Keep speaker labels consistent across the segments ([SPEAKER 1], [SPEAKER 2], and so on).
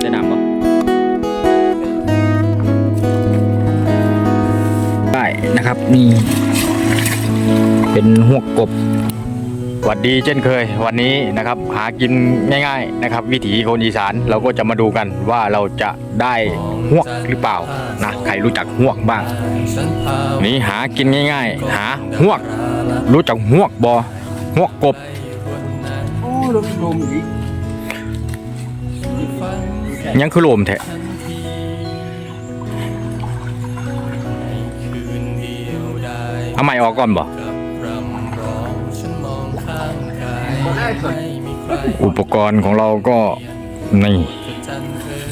[SPEAKER 1] ได้นำปะได้นะครับนี่เป็นหวกกบหวัดดีเช่นเคยวันนี้นะครับ หากินง่าย ๆนะครับ วิถีคนอีสานเราก็จะมาดูกันว่าเราจะได้หวกหรือเปล่านะใครรู้จักหวกบ้าง นี่หากินง่าย ๆ หาหวก รู้จักหวกบอหวกกบ
[SPEAKER 2] ลมลมอีก
[SPEAKER 1] ยังคือลมแท้เอาใหม่ออกก่อนบ่อุปกรณ์ของเราก็นี่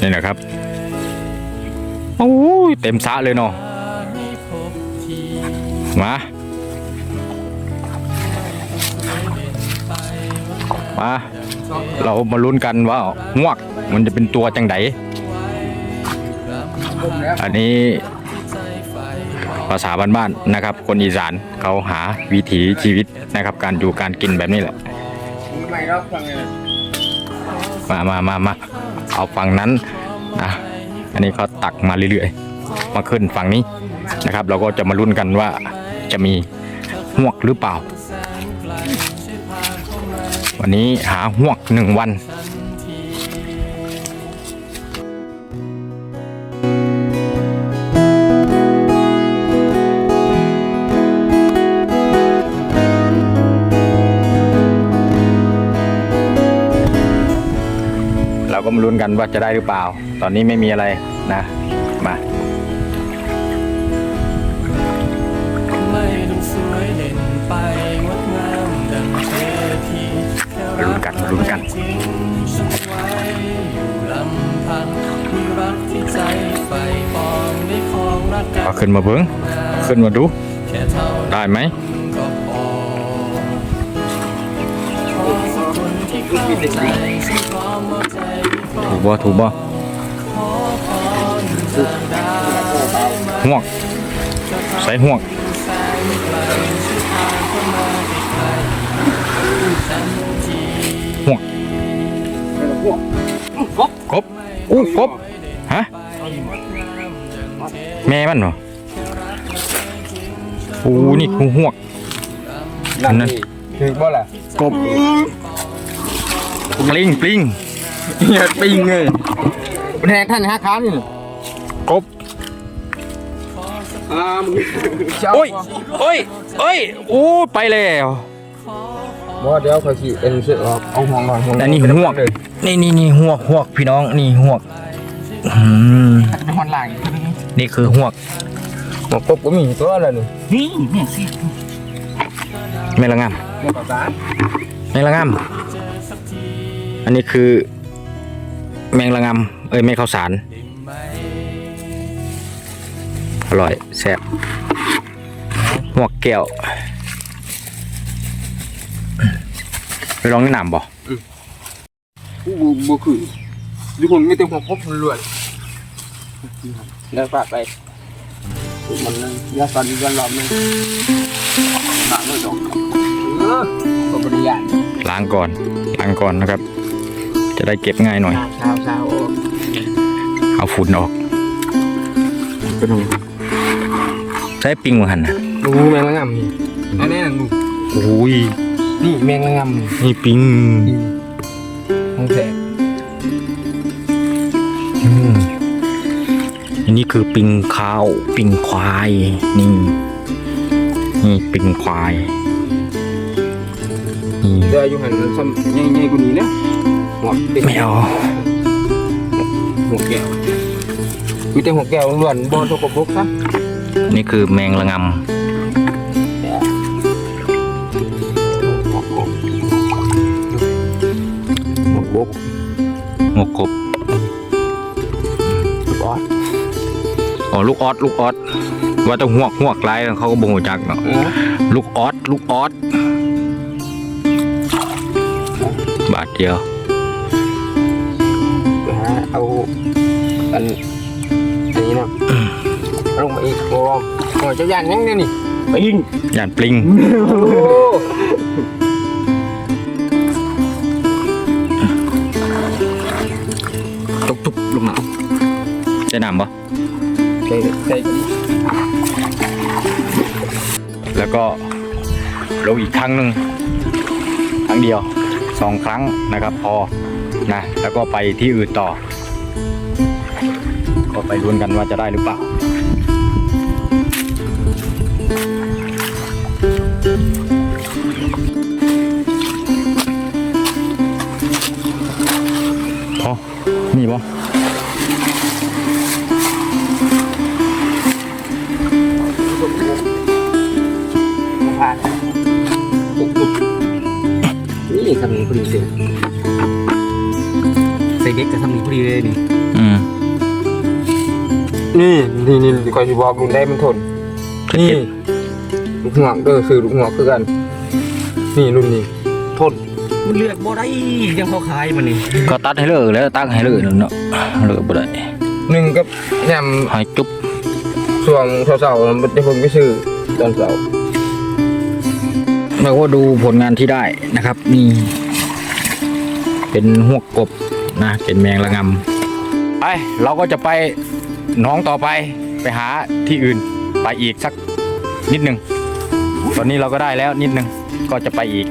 [SPEAKER 1] นี่นะครับโอ้ยเต็มสะเลยเนาะมา มาเรามาลุ้นกันว่าหวกมันจะเป็นตัวจังได
[SPEAKER 2] ลมแล้ว
[SPEAKER 1] อันนี้ภาษาบ้านๆนะครับ คนอีสานเขาหาวิถีชีวิตนะครับ การอยู่การกินแบบนี้แหละ
[SPEAKER 2] มีใหม่รอบฟังเลย
[SPEAKER 1] มามามามาเอาฝั่งนั้นนะอันนี้เขาตักมาเรื่อยๆ มาขึ้นฝั่งนี้นะครับ เราก็จะมาลุ้นกันว่าจะมีหวกหรือเปล่า วันนี้หาหวกหนึ่งวันเราก็มาลุ้นกันว่าจะได้หรือเปล่า ตอนนี้ไม่มีอะไรนะ
[SPEAKER 3] งรักกั
[SPEAKER 1] เอา
[SPEAKER 3] น
[SPEAKER 1] ขึ้นมาเบิ้งขึ้นมาดู
[SPEAKER 3] แค่เท่านั้น
[SPEAKER 1] ได้ไหม
[SPEAKER 3] ก็พอขอสักคนที่เข้าใจฉันพร้อมว่าใจก็
[SPEAKER 1] ถูกบ่ถูกบ่
[SPEAKER 3] ขอพรจากดาวได้ไหม
[SPEAKER 1] หวกใส่หวก
[SPEAKER 3] แสง กก
[SPEAKER 2] บ
[SPEAKER 1] กบอู้กบฮะแม่มันเหรอโอ้นี่คือหวก
[SPEAKER 2] นั่นนี่ถือบ่ล่ะ
[SPEAKER 1] กบปลิงปลิง
[SPEAKER 2] เฮียปิงเลยมันแทงท่านห้าค้านี่
[SPEAKER 1] กบ
[SPEAKER 2] อ่ามึง
[SPEAKER 1] โอ้ยโอ้ยโอ้ยโอ้ไปแล้ว
[SPEAKER 2] บ่เดี๋ยวเขาขี่เอ็นเสือออกเอาห่วงหน่อยห่วง
[SPEAKER 1] อันนี้หวก
[SPEAKER 2] เลย
[SPEAKER 1] นี่นี่นี่หวกหวกพี่น้องนี่หวกอืม
[SPEAKER 2] เป็นหอนหลัง
[SPEAKER 1] นี่คือหวก
[SPEAKER 2] หมกกบก็มีตัวอะไรนี่นี่นี่สิ
[SPEAKER 1] แม่ละงาม
[SPEAKER 2] หมกกระสาน
[SPEAKER 1] แมงละงามอันนี้คือ แมงละงามเอ้ยแมงข้าวสารอร่อยแซ่บหวกแก้ว ไปลองนี่หนามบ่
[SPEAKER 2] ผู้บุบุคือทุกคนไม่เต็มหัวครบมันรวยแล้วฝากไป มันยาสันยันหลอมนึงหนักเลยดอกเออก็บริยาน
[SPEAKER 1] ล้างก่อนล้างก่อนนะครับ จะได้เก็บง่ายหน่อย
[SPEAKER 2] เช้าเช้า
[SPEAKER 1] เอาฝุ่นออก
[SPEAKER 2] เป็นหนู
[SPEAKER 1] ใช้ปิงมาหันนะ
[SPEAKER 2] ดูแมงละงำนี่อันนี้นะดู
[SPEAKER 1] โอ้ย
[SPEAKER 2] นี่แมงละงำนี่
[SPEAKER 1] นี่ปิง
[SPEAKER 2] ของแท้
[SPEAKER 1] อืมอันนี้คือปิงข้าว ปิงควาย นี่ นี่ปิงควาย นี่
[SPEAKER 2] เดี๋ยวอยู่หันซ้ำใหญ่ๆกว่านี้นะหัวเด็ก
[SPEAKER 1] ไม่เอา
[SPEAKER 2] หัวแก้วมีแต่หัวแก้วล้วนบอลทกบกซะ
[SPEAKER 1] นี่คือแมงละง
[SPEAKER 2] หั กำ
[SPEAKER 1] งกกบ
[SPEAKER 2] บอส
[SPEAKER 1] อ๋อลูกออสลูกออสว่าแต้องหวกหวกไรเขาก็บ่งจักเนาะ
[SPEAKER 2] เออ
[SPEAKER 1] ลูกออสลูกออสบาทเดียว
[SPEAKER 2] นะฮะเอาอันอันนี้นะลงมาอีกโอ้โหเจ้าย่านยังเนี่ยนี่ไปยิง
[SPEAKER 1] ย่านปลิง ใส่น้ำบ่แล้วก็ลงอีกครั้งหนึ่งครั้งเดียวสองครั้งนะครับ พอนะแล้วก็ไปที่อื่นต่อ ก็ไปลุ้นกันว่าจะได้หรือเปล่าพอมีบ่
[SPEAKER 2] ผ่ เลยนี่อื
[SPEAKER 1] ม
[SPEAKER 2] นี่นี่นี่คอยสิบอกรุ่นได้มันทนนี่ลูกหัวเด้อซื้อลูกหัวคือกัน นี่รุ่นนี้ทน
[SPEAKER 4] มันเลือกบ่ได้ยังเขาขายมันนี่
[SPEAKER 1] ก็ตัดให้เลิกแล้วตั้งให้เลิกนั่นเนาะเลิกบ่ได้
[SPEAKER 2] หนึ่งกับย
[SPEAKER 1] ให้จุ๊บำ
[SPEAKER 2] ช่วงเสาร์ๆมันจะผมไปซื้อตอนเสาร์
[SPEAKER 1] เราก็ดูผลงานที่ได้นะครับนี่เป็นหวกกบ นะเป็นแมงระงำไปเราก็จะไปหน้องต่อไปไปหาที่อื่นไปอีกสักนิดหนึ่งตอนนี้เราก็ได้แล้วนิดหนึ่งก็จะไปอีก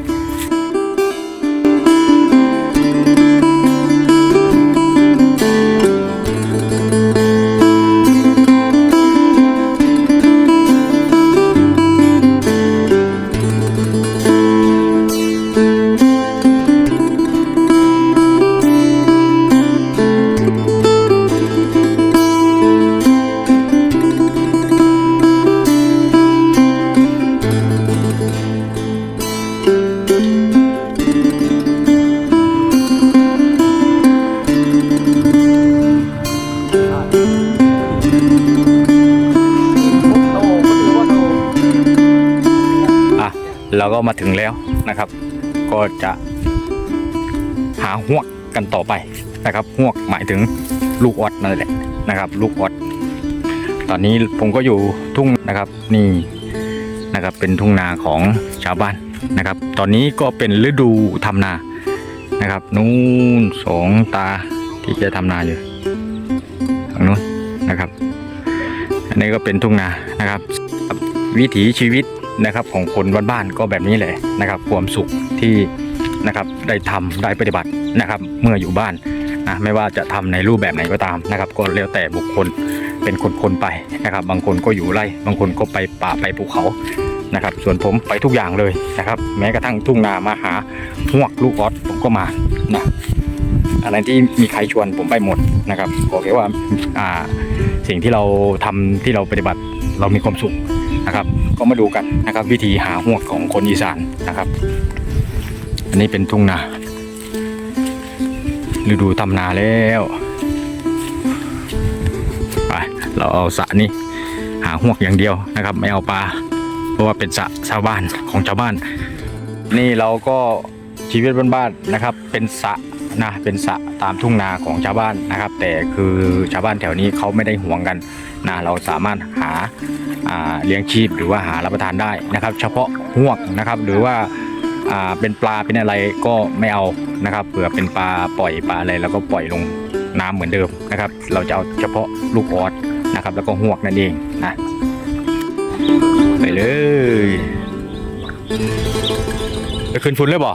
[SPEAKER 1] เราก็มาถึงแล้วนะครับ ก็จะหาหวกกันต่อไปนะครับหวกหมายถึงลูกออดนั่นแหละนะครับ ลูกออดตอนนี้ผมก็อยู่ทุ่งนะครับนี่นะครับเป็นทุ่งนาของชาวบ้านนะครับ ตอนนี้ก็เป็นฤดูทำนานะครับ นู่นสองตาที่จะทำนาอยู่ทางนู้นนะครับ อันนี้ก็เป็นทุ่งนานะครับ วิถีชีวิต นะครับของคนบ้านๆก็แบบนี้แหละนะครับความสุขที่นะครับได้ทำได้ปฏิบัตินะครับเมื่ออยู่บ้านนะไม่ว่าจะทำในรูปแบบไหนก็ตามนะครับ ก็แล้วแต่บุคคลเป็นคนๆไปนะครับ บางคนก็อยู่ไร่ บางคนก็ไปป่าไปภูเขานะครับ ส่วนผมไปทุกอย่างเลยนะครับ แม้กระทั่งทุ่งนามาหาหวกลูกออสผมก็มานะอะไรที่มีใครชวนผมไปหมดนะครับขอแค่ว่าอ่าสิ่งที่เราทำที่เราปฏิบัติเรามีความสุข นะครับ ก็มาดูกันนะครับ วิธีหาหวกของคนอีสานนะครับ อันนี้เป็นทุ่งนาฤดูทำนาแล้วไปเราเอาสระนี้หาหวกอย่างเดียวนะครับ ไม่เอาปลาเพราะว่าเป็นสระชาวบ้านของชาวบ้าน นี่เราก็ชีวิตบ้านๆนะครับ เป็นสระ นะเป็นสระตามทุ่งนาของชาวบ้านนะครับ แต่คือชาวบ้านแถวนี้เขาไม่ได้ห่วงกันนะเราสามารถหาาเลี้ยงชีพหรือว่าหารับประทานได้นะครับ เฉพาะห่วกนะครับหรือว่าาเป็นปลาเป็นอะไรก็ไม่เอานะครับเผื่อเป็นปลาปล่อยปลาอะไรแล้วก็ปล่อยลงน้ำเหมือนเดิมนะครับ เราจะเอาเฉพาะลูกออสนะครับ แล้วก็ห่วกนั่นเองนะไปเลยไปขึ้นฟุนเลยบ่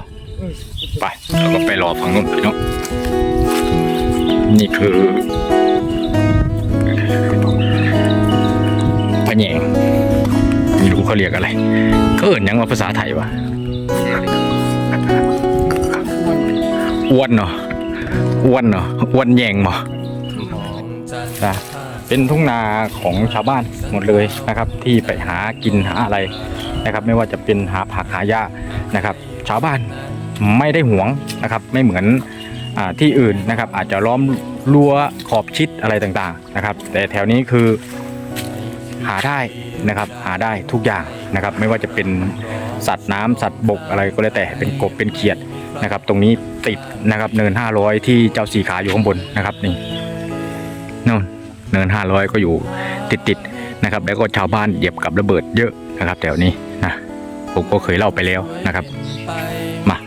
[SPEAKER 1] ไปเราก็ไปรอฝั่งนู้นเนาะนี่คือพะแยงไม่รู้เขาเรียกอะไรเขาเอินยังว่าภาษาไทยวะอ้วนเนาะอ้วนเนาะอ้วนแยงบ่นะเป็นทุ่งนาของชาวบ้านหมดเลยนะครับ ที่ไปหากินหาอะไรนะครับ ไม่ว่าจะเป็นหาผักหาหญ้านะครับ ชาวบ้าน ไม่ได้หวงนะครับ ไม่เหมือนอที่อื่นนะครับ อาจจะล้อมรั้วขอบชิดอะไรต่างๆนะครับ แต่แถวนี้คือหาได้นะครับ หาได้ทุกอย่างนะครับ ไม่ว่าจะเป็นสัตว์น้ำสัตว์บกอะไรก็แล้วแต่เป็นกบเป็นเขียดนะครับ ตรงนี้ติดนะครับเนิน 500 ที่เจ้าสีขาอยู่ข้างบนนะครับนี่นู่นเนิน 500 ก็อยู่ติดติดๆนะครับ แล้วก็ชาวบ้านเหยียบกับระเบิดเยอะนะครับแถวนี้นะผมก็เคยเล่าไปแล้วนะครับ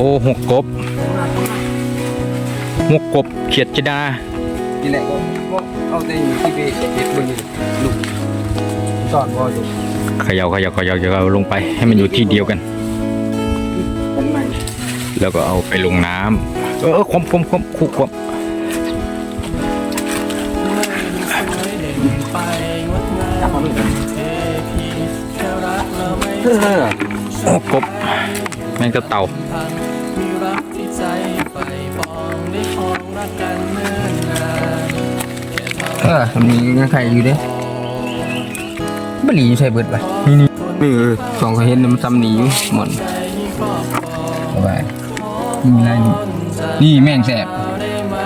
[SPEAKER 1] อ้
[SPEAKER 3] หกก
[SPEAKER 1] บหกกบเขียดจิดา
[SPEAKER 2] นี่แหละก็ก็เอาแต่อยู่ที่เบสเบ็ดบนนี่ลูกสอนบ่อยู่
[SPEAKER 1] เขย่าเขย่าเขย่าเขย่าลงไปให้มันอยู่ที่เดียวกัน
[SPEAKER 2] มันใหม่
[SPEAKER 1] แล้วก็เอาไปลงน้ำเออเออคมคมคมคุกคม
[SPEAKER 3] ไม่ได้สวยเด่นไปงดงามเทพีแค่รักเราไม่
[SPEAKER 2] เออ
[SPEAKER 1] โอ้กบแมงกระเต่า
[SPEAKER 3] ออ
[SPEAKER 2] มีเงินใครอยู่เด้บ่หลีอยู่ใส่เบิดไปนี่นี่นี่เออสองเขาเห็นมันซ้ำหนีอยู่หมด
[SPEAKER 3] ใจให้ครอบครอง
[SPEAKER 2] เอาไปนี่มีอะไรนี่นี่แม่งแสบ
[SPEAKER 3] เราได้ไหม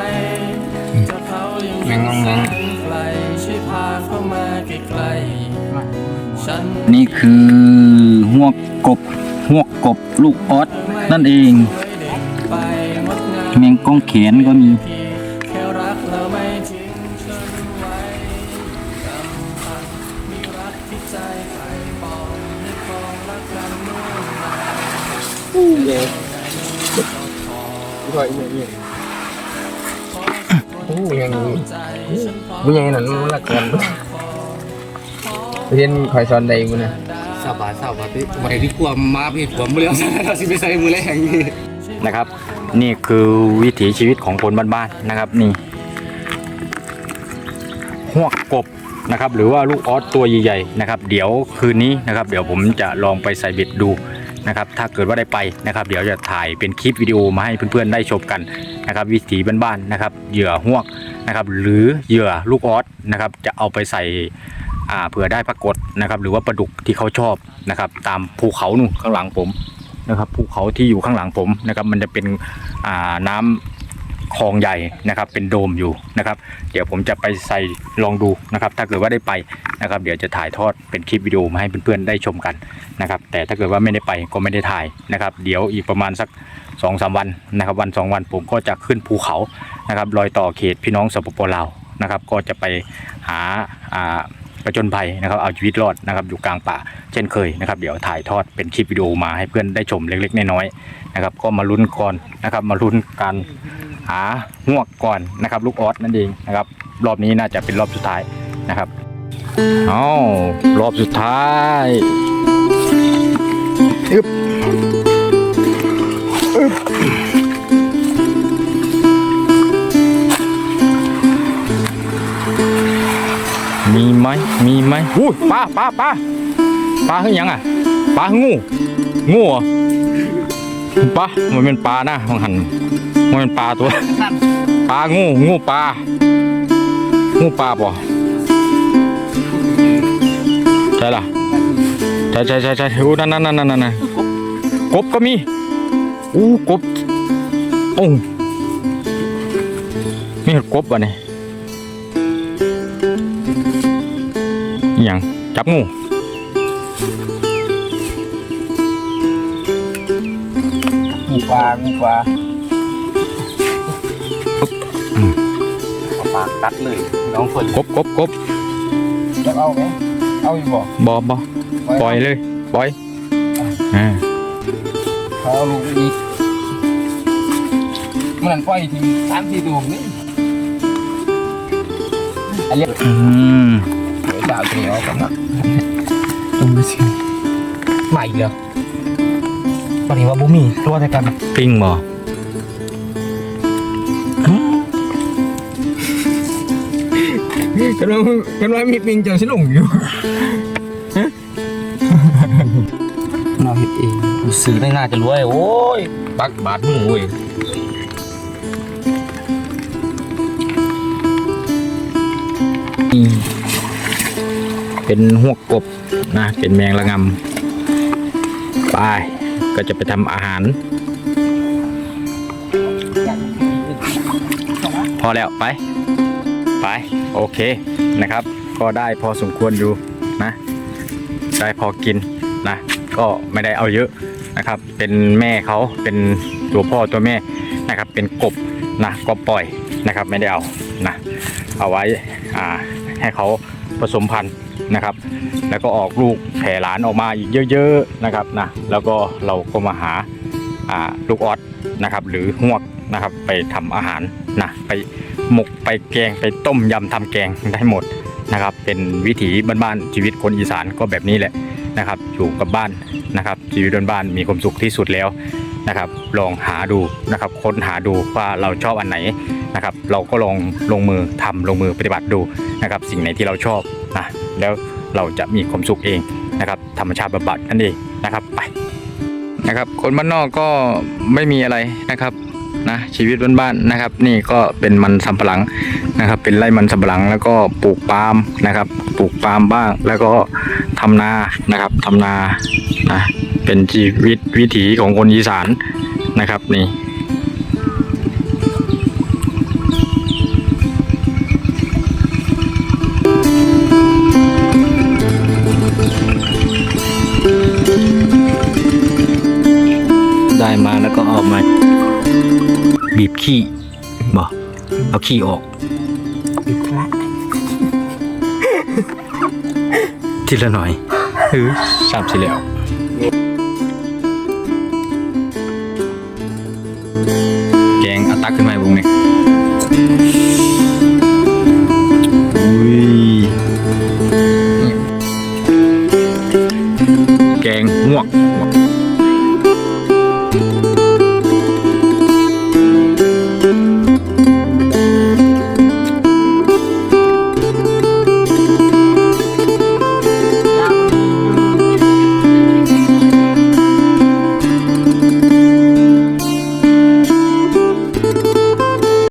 [SPEAKER 3] ถ้าเขายัง
[SPEAKER 2] แม่งงองแงง
[SPEAKER 3] ไกลช่วยพาเข้ามาใกล้ๆฉัน
[SPEAKER 1] นี่คือหวกกบหวกกบลูกออสนั่นเอง
[SPEAKER 3] ไปงดงาม
[SPEAKER 1] แมงก้องเขนก็มี
[SPEAKER 3] อนาน
[SPEAKER 2] เย้ก็อีกอย่างโอ้ยังบุญยังนั่นมันละก่อนเรียนคอยสอนใดบุญนะ
[SPEAKER 4] สบายสบาที่วันที่กลัวมาพี่ผมไม่เลี้ยวเราสิไปใส่มือแรงนี่
[SPEAKER 1] นะครับ นี่คือวิถีชีวิตของคนบ้านๆนะครับนี่หวกกบนะครับหรือว่าลูกออสตัวใหญ่ๆนะครับ เดี๋ยวคืนนี้นะครับ เดี๋ยวผมจะลองไปใส่เบ็ดดู นะครับถ้าเกิดว่าได้ไปนะครับเดี๋ยวจะถ่ายเป็นคลิปวิดีโอมาให้เพื่อนๆได้ชมกันนะครับวิถีบ้านๆนะครับเหยื่อหวกนะครับหรือเหยื่อลูกออสนะครับจะเอาไปใส่เผื่อได้ปรากฏนะครับหรือว่าปลาดุกที่เขาชอบนะครับตามภูเขานู่นข้างหลังผมนะครับภูเขาที่อยู่ข้างหลังผมนะครับมันจะเป็นน้ำคลองใหญ่นะครับเป็นโดมอยู่นะครับ เดี๋ยวผมจะไปใส่ลองดูนะครับ ถ้าเกิดว่าได้ไป นะครับ เดี๋ยวจะถ่ายทอดเป็นคลิปวิดีโอมาให้เพื่อนๆได้ชมกันนะครับ แต่ถ้าเกิดว่าไม่ได้ไปก็ไม่ได้ถ่ายนะครับ เดี๋ยวอีกประมาณสัก2อสวันนะครับวัน 2 วันผมก็จะขึ้นภูเขานะครับรอยต่อเขตพี่น้องสปปลาวนะครับ ก็จะไปหาประจนภัยนะครับเอาชีวิตรอดนะครับอยู่กลางป่าเช่นเคยนะครับ เดี๋ยวถ่ายทอดเป็นคลิปวิดีโอมาให้เพื่อนได้ชมเล็กๆน้อยๆนะครับ ก็มาลุ้นก่อนนะครับ มาลุ้นการหาหวกก่อนนะครับ ลูกออสนั่นเองนะครับ รอบนี้น่าจะเป็นรอบสุดท้ายนะครับ เอารอบสุดท้ายอึบอึบมีไหมมีไหมอุ้ยปลาปลาปลาปลาคือหยังอะปลาคืองูงูเหรอปลามันเป็นปลานะมังหันมันเป็นปลาตัวปลางูงูปลางูปลาป่ะใช่ล่ะใช่ใช่ใช่ใช่อู้นั่นนั่นนั่นนั่นนั่นกบก็มีอู้กบโอ้มีเห็ดกบอะนี่อหย่างจับงู
[SPEAKER 2] งูปลางูปลา
[SPEAKER 4] ปากตัดเลยน้องคน
[SPEAKER 1] กบกบกบ
[SPEAKER 2] จะเอาไหม เอาอยู่บ่
[SPEAKER 1] บอบอปล่อยเลย ปล่อยอ่า
[SPEAKER 2] เขาเอาลูกอีกมันนั่นปล่อยทีสามสี่ตัวนี่อันเรียก
[SPEAKER 1] อืม
[SPEAKER 2] เดี๋ยวจะเอาตัวนี้ออกกันนะดูสิใหม่เลยตอนนี้ว่าบุมีตัวแต่กัน
[SPEAKER 1] ปิ้งบ่
[SPEAKER 2] กันว่ากันว่ามีปิงจังสิลงอยู่เราเห็ดเอง
[SPEAKER 4] ซื้อได้น่าจะรวยโอ้ย
[SPEAKER 1] ปักบาดมือเว้ยเป็นหวกกบนะเป็นแมงระงำไปก็จะไปทำอาหาร พอแล้วไป โอเคนะครับ ก็ได้พอสมควรอยู่นะ ได้พอกินนะ ก็ไม่ได้เอาเยอะนะครับ เป็นแม่เขาเป็นตัวพ่อตัวแม่นะครับ เป็นกบนะก็ปล่อยนะครับไม่ได้เอานะเอาไว้อ่าให้เขาผสมพันธุ์นะครับ แล้วก็ออกลูกแผ่หลานออกมาอีกเยอะๆนะครับนะแล้วก็เราก็มาหาอ่าลูกออดนะครับ หรือหวก นะครับ ไปทำอาหารนะไปหมกไปแกงไปต้มยำทำแกงได้หมดนะครับ เป็นวิถีบ้านๆชีวิตคนอีสานก็แบบนี้แหละนะครับ อยู่กับบ้านนะครับ ชีวิตบ้านๆมีความสุขที่สุดแล้วนะครับ ลองหาดูนะครับ ค้นหาดูว่าเราชอบอันไหนนะครับ เราก็ลองลงมือทำลงมือปฏิบัติดูนะครับ สิ่งไหนที่เราชอบนะแล้วเราจะมีความสุขเองนะครับ ธรรมชาติบำบัดนั่นเองนะครับไปนะครับ คนบ้านนอกก็ไม่มีอะไรนะครับ นะชีวิตบ้านๆนะครับ นี่ก็เป็นมันสำปะหลังนะครับ เป็นไร่มันสำปะหลังแล้วก็ปลูกปาล์มนะครับ ปลูกปาล์มบ้าง แล้วก็ทำนานะครับทำนานะเป็นชีวิตวิถีของคนอีสานนะครับนี่ บีบขี้บอกเอาขี้ออกทีละหน่อยเออสามสิแล้วแกงเอาตักขึ้นมาให้บุ้งเนี่ย